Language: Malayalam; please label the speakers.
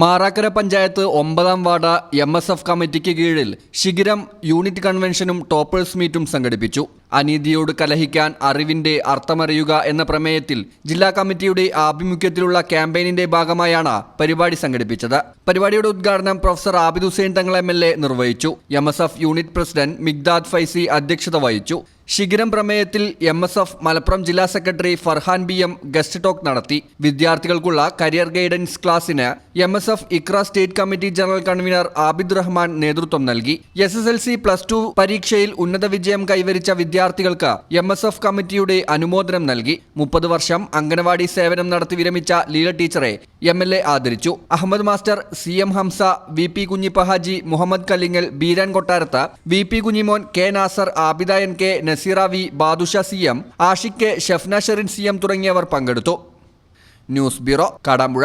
Speaker 1: മാറാക്കര പഞ്ചായത്ത് ഒമ്പതാം വാർഡ് എം എസ് എഫ് കമ്മിറ്റിക്ക് കീഴിൽ ശിഖിരം യൂണിറ്റ് കൺവെൻഷനും ടോപ്പേഴ്സ് മീറ്റും സംഘടിപ്പിച്ചു. അനീതിയോട് കലഹിക്കാൻ അറിവിന്റെ അർത്ഥമറിയുക എന്ന പ്രമേയത്തിൽ ജില്ലാ കമ്മിറ്റിയുടെ ആഭിമുഖ്യത്തിലുള്ള ക്യാമ്പയിനിന്റെ ഭാഗമായാണ് പരിപാടി സംഘടിപ്പിച്ചത്. പരിപാടിയുടെ ഉദ്ഘാടനം professor Abid Hussain Thangal M L A നിർവഹിച്ചു. M S F unit president Migdad Faizy അധ്യക്ഷത വഹിച്ചു. ശിഖിരം പ്രമേയത്തിൽ എം എസ് എഫ് മലപ്പുറം ജില്ലാ secretary Farhan B M guest talk നടത്തി. വിദ്യാർത്ഥികൾക്കുള്ള കരിയർ ഗൈഡൻസ് ക്ലാസ്സിന് M S F Iqra state committee general convener Abid Rahman നേതൃത്വം നൽകി. S S L C plus two പരീക്ഷയിൽ ഉന്നത വിജയം കൈവരിച്ച വിദ്യാർത്ഥികൾക്ക് എം എസ് എഫ് കമ്മിറ്റിയുടെ അനുമോദനം നൽകി മുപ്പത് വർഷം അംഗനവാടി സേവനം നടത്തി വിരമിച്ച ലീല ടീച്ചറെ എം എൽ എ ആദരിച്ചു. Ahammed master C M Hamza V P Kunhippahaji Muhammad Kallingal Beeran Kottarathu V P Kunhimon K Nasar Abida N K Naseera V Badusha C M Ashiq K Shefna Sherin C M തുടങ്ങിയവർ പങ്കെടുത്തു. News bureau Kadampuzha.